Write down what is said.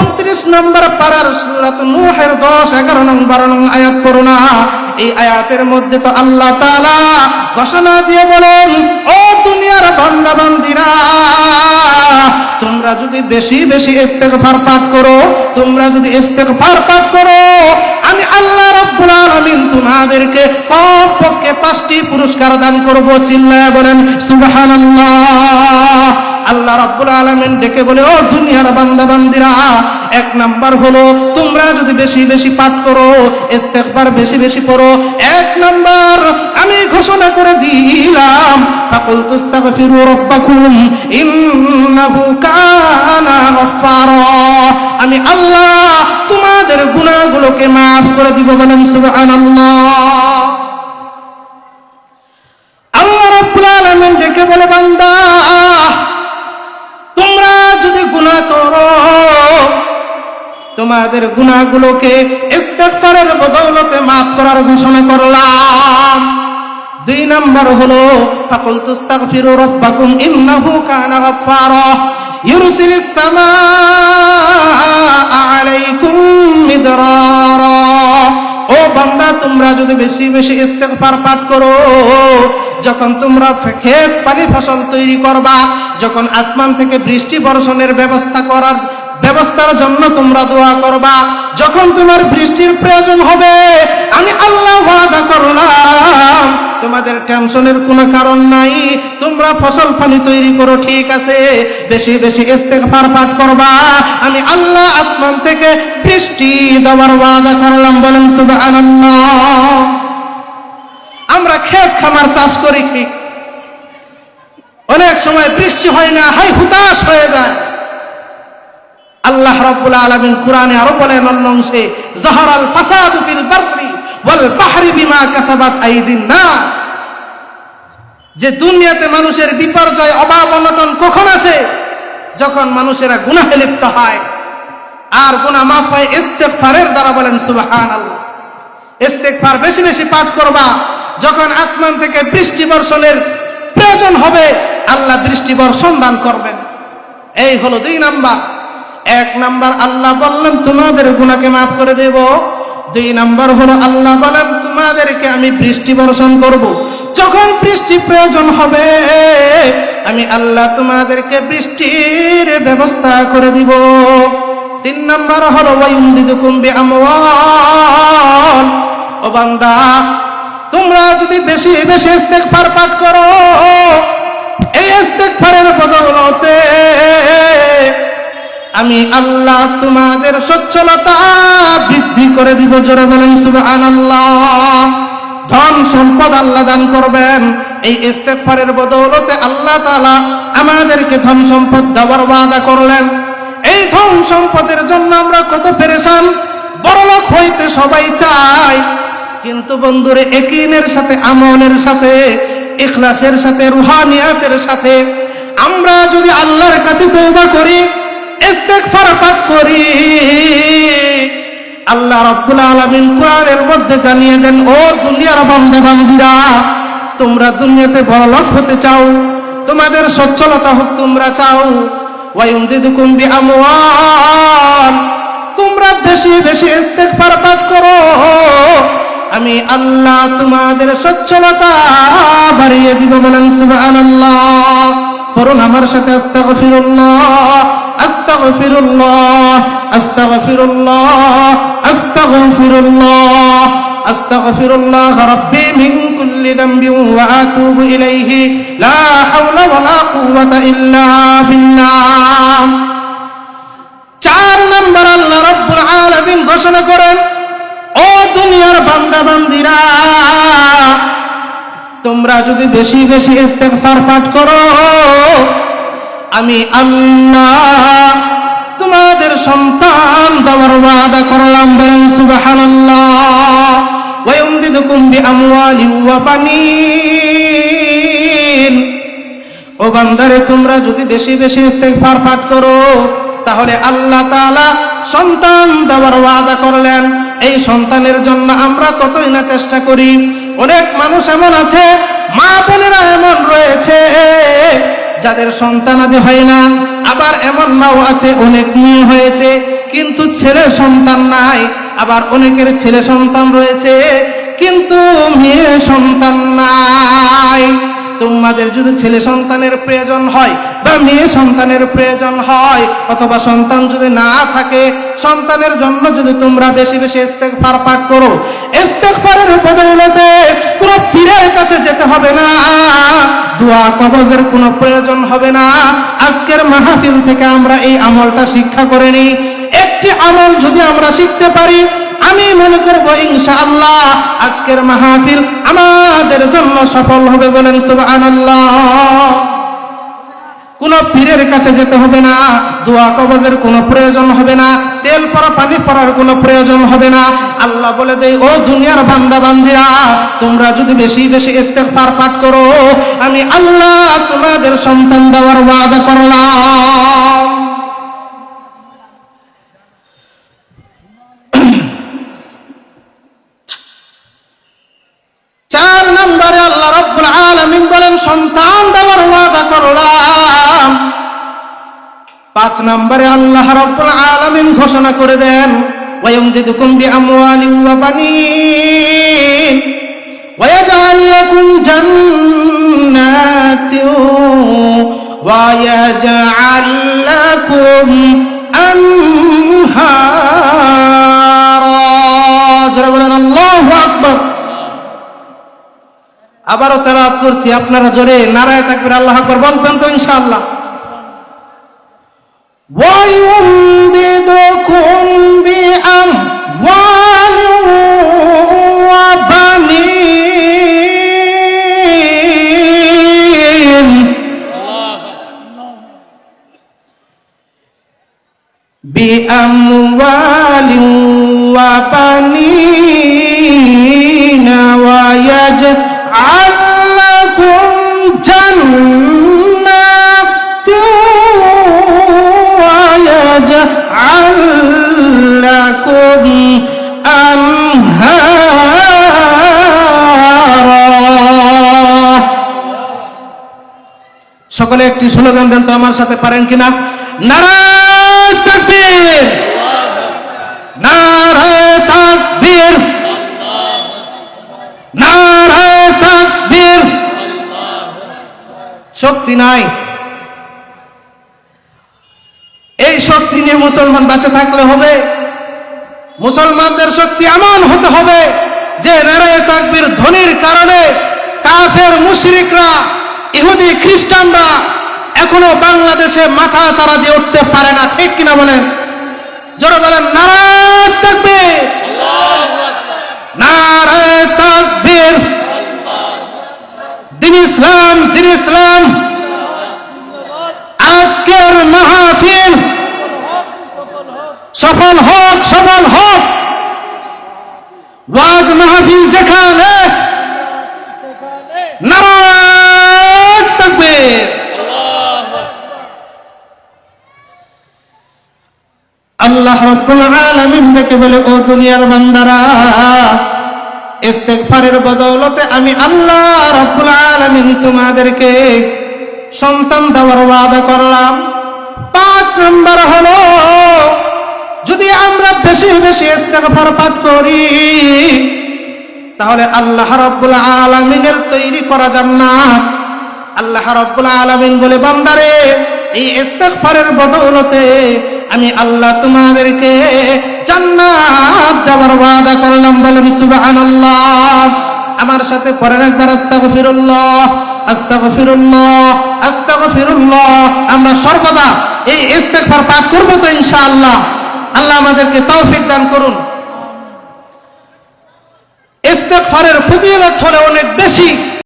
উনত্রিশ নম্বর পাড়ার সুরাত নূহের দশ, এগারো নং বারো নং আয়াত পড়ো না। এই আয়াতের মধ্যে তো আল্লাহ তাআলা ঘোষণা দিয়ে বলেন, ও দুনিয়ার বান্দা বান্দিরা তোমরা যদি বেশি বেশি ইস্তেগফার পাঠ করো, তোমরা যদি ইস্তেগফার পাঠ করো, আমি আল্লাহ রাব্বুল আলামিন তোমাদেরকে কমপক্ষে পাঁচটি পুরস্কার দান করব। চিল্লায় বলেন, সুবহানাল্লাহ। আল্লাহ রাব্বুল আলামিন ডেকে বলে, ও দুনিয়ার বান্দা বান্দিরা এক নাম্বার হলো তোমরা যদি বেশি বেশি পাঠ করো, ইস্তেগফার বেশি বেশি পড়ো, এক নাম্বার আমি ঘোষণা করে দিলাম ফাকুল তুস্তাগফিরু রাব্বাকুম, ইন্নাহু কানা গফফারা। আমি আল্লাহ তোমাদের গুনাহগুলোকে maaf করে দিব বলেন, সুবহানাল্লাহ। আল্লাহ রাব্বুল আলামিন ডেকে বলে তোমাদের গুনাহগুলোকে ইস্তেগফারের বদৌলতে মাফ করার ঘোষণা করলাম। দুই নম্বর হলো ফাকুল তুস্তাগফিরু রাব্বাকুম ইন্নাহু কানা গাফফারা। ইউরসিলিস সামাআ আলাইকুম মিদরারা। ও বান্দা, তোমরা যদি বেশি বেশি ইস্তেগফার পাঠ করো, যখন তোমরা ক্ষেত পানি ফসল তৈরি করবা, যখন আসমান থেকে বৃষ্টি বর্ষণের ব্যবস্থা করার ব্যবস্থার জন্য তোমরা দোয়া করবা। যখন তোমার বৃষ্টির প্রয়োজন হবে, আমি আল্লাহ ওয়াদা করলাম। তোমাদের টেনশনের কোনো কারণ নাই। তোমরা ফসল পানি তৈরি করো, ঠিক আছে। বেশি বেশি ইস্তেগফার পাঠ করবা। আমি আল্লাহ আসমান থেকে বৃষ্টি দেওয়ার ওয়াদা করলাম। বলেন, সুবহানাল্লাহ। আমরা ক্ষেত খামার চাষ করি, ঠিক। অনেক সময় বৃষ্টি হয় না হাই হুতাশ হয়ে যায়। আল্লাহ রাব্বুল আলামিন কোরআনে আরও বলেন, অন্য অংশে, জাহারাল ফাসাদু ফিল বাররি ওয়াল বাহরি বিমা কাসাবাত আইদিন নাস। যে দুনিয়াতে মানুষের বিপর্যয়, অভাব, অনটন কখন আসে? যখন মানুষেরা গুনাহে লিপ্ত হয়। আর গুনাহ মাফ হয় ইস্তেগফারের দ্বারা বলেন, সুবহানাল্লাহ। ইস্তেগফার বেশি বেশি পাঠ করবা। যখন আসমান থেকে বৃষ্টি বর্ষণের প্রয়োজন হবে, আল্লাহ বৃষ্টি বর্ষণ দান করবেন। এই হলো দুই নাম্বার। এক নাম্বার আল্লাহ বললেন, তোমাদের গুণাকে মাফ করে দেব। দুই নাম্বার হলো, আল্লাহ বলেন, তোমাদেরকে আমি বৃষ্টি বর্ষণ করব। যখন বৃষ্টি প্রয়োজন হবে, আমি আল্লাহ তোমাদেরকে বৃষ্টির ব্যবস্থা করে দিব। তিন নাম্বার হলো ও বান্দা, তোমরা যদি বেশি বেশি ইস্তেগফার পাঠ করো, এই ইস্তেগফারের বদৌলতে আমি আল্লাহ তোমাদের সচ্ছলতা বৃদ্ধি করে দিব, জোরে বলেন সুবহানাল্লাহ। ধন সম্পদ আল্লাহ দান করবেন। এই ইস্তেগফারের বদৌলতে আল্লাহ তাআলা আমাদেরকে ধন সম্পদ দেওয়ার ওয়াদা করলেন। এই ধন সম্পদের জন্য আমরা কত পেরেশান বড়লোক হইতে সবাই চায় কিন্তু বন্ধুরে, একিনের সাথে, আমলের সাথে, ইখলাসের সাথে, রুহানিয়াতের সাথে আমরা যদি আল্লাহর কাছে তওবা করি ইস্তেগফার পাঠ করি। আল্লাহ রাব্বুল আলামিন কোরআনের মধ্যে জানিয়ে দেন, ও দুনিয়ার বান্দা বান্দিরা তোমরা দুনিয়াতে বড়লোক হতে চাও, তোমাদের সচ্ছলতা হোক তোমরা চাও। ওয়ায়ুমদিদুকুম বিআমওয়াল, তোমরা বেশি বেশি ইস্তেগফার পাঠ করো। আমি আল্লাহ তোমাদের সচ্ছলতা বাড়িয়ে দিব বলেন, সুবহানাল্লাহ। পড়ুন আমার সাথে, আস্তাগফিরুল্লাহ। ঘোষণা করেন ও দুনিয়ার বান্দা বান্দিরা তোমরা যদি বেশি বেশি ইস্তেগফার পাঠ করো আমি আল্লাহ তোমাদের সন্তান দেওয়ার ওয়াদা করলাম বলেন, সুবহানাল্লাহ। ও বান্দারে, তোমরা যদি বেশি বেশি ইস্তেগফার পাঠ করো, তাহলে আল্লাহ তাআলা সন্তান দেওয়ার ওয়াদা করলেন। এই সন্তানের জন্য আমরা কতই না চেষ্টা করি। অনেক মানুষ এমন আছে, মা বোনেরা এমন রয়েছে। যাদের সন্তান সন্তানাদি হয় না, আবার এমন মাও আছে, অনেক মেয়ে হয়েছে, কিন্তু ছেলে সন্তান নাই, আবার অনেকের ছেলে সন্তান রয়েছে, কিন্তু মেয়ে সন্তান নাই। তোমাদের যদি ছেলে সন্তানের প্রয়োজন হয় বা মেয়ে সন্তানের প্রয়োজন হয়, অথবা সন্তান যদি না থাকে, সন্তানের জন্য যদি তোমরা বেশি বেশি ইস্তেগফার পাঠ করো, ইস্তেগফারের বদৌলতে কোনো পীরের কাছে যেতে হবে না। দোয়া কবজের কোনো প্রয়োজন হবে না। আজকের মাহফিল থেকে আমরা এই আমলটা শিক্ষা করে নিই। একটি আমল যদি আমরা শিখতে পারি, আমি মনে করব ইনশাআল্লাহ আজকের মাহফিল আমাদের জন্য সফল হবে বলেন সুবহানাল্লাহ। কোন পীরের কাছে যেতে হবে না, দোয়া কবজের কোনো প্রয়োজন হবে না, তেল পরা, পানি পরার কোনো প্রয়োজন হবে না। আল্লাহ বলে দেয়, ও দুনিয়ার বান্দা বান্দিরা তোমরা যদি বেশি বেশি ইস্তেগফার পাঠ করো, আমি আল্লাহ তোমাদের সন্তান দেওয়ার ওয়াদা করলাম। চার নম্বরে আল্লাহ রব্বুল আলামিন বলেন, সন্তান দেওয়ার ওয়াদা করলাম। পাঁচ নম্বরে আল্লাহ রব্বুল আলামিন ঘোষণা করে দেন ওয়ায়ুমদিদুকুম বিআমওয়ালিন ওয়া বানিন ويجعل لكم جنات ويجعل لكم أنهارا جرى বলেন আল্লাহু আকবার আবারও তেলাওয়াত করছি আপনারা জোরে নারায় তাকবীর আল্লাহ আকবার বলবেন তো ইনশাআল্লাহ ويمددكم সকলে একটি স্লোগান দেন তো আমার সাথে পারেন কিনা? নারায় শক্তি নাই। এই শক্তি নিয়ে মুসলমান বাঁচে থাকলে হবে। মুসলমানদের শক্তি এমন হতে হবে যে নারায় তাকবীর ধ্বনির কারণে কাফের মুশরিকরা, ইহুদি, খ্রিস্টানরা এখনও বাংলাদেশে মাথা চারা দিয়ে উঠতে পারে না, ঠিক কিনা বলেন? জোরে বলেন, নারায় তাকবীর। নারায় দিন ইসলাম দিন ইসলাম। আজকের মাহফিল। সফল হোক সফল হোক। ওয়াজ মাহফিল যেখানে নারায় তাকবীর আল্লাহ রব্বুল বলে, ও দুনিয়ার বান্দারা, ইস্তেগফারের বদৌলতে আমি আল্লাহ রব্বুল আলামিন তোমাদেরকে সন্তান দেওয়ার ওয়াদা করলাম। পাঁচ নম্বর হলো, যদি আমরা বেশি বেশি ইস্তেগফার পাঠ করি, তাহলে আল্লাহ রব্বুল আলামিনের তৈরি করা জান্নাত। আল্লাহ রব্বুল আলামিন বলে, বান্দারে এই ইস্তেগফারের বদৌলতে আমি আল্লাহ তোমাদেরকে জান্নাত দেওয়ার ওয়াদা করলাম। বলেন সুবহানাল্লাহ। আমার সাথে পড়েন একবার আস্তাগফিরুল্লাহ আস্তাগফিরুল্লাহ আস্তাগফিরুল্লাহ। আমরা সর্বদা এই ইস্তেগফার পাঠ করব তো ইনশাআল্লাহ। আল্লাহ আমাদেরকে তৌফিক দান করুন। ইস্তেগফারের ফজিলত হলো অনেক বেশি।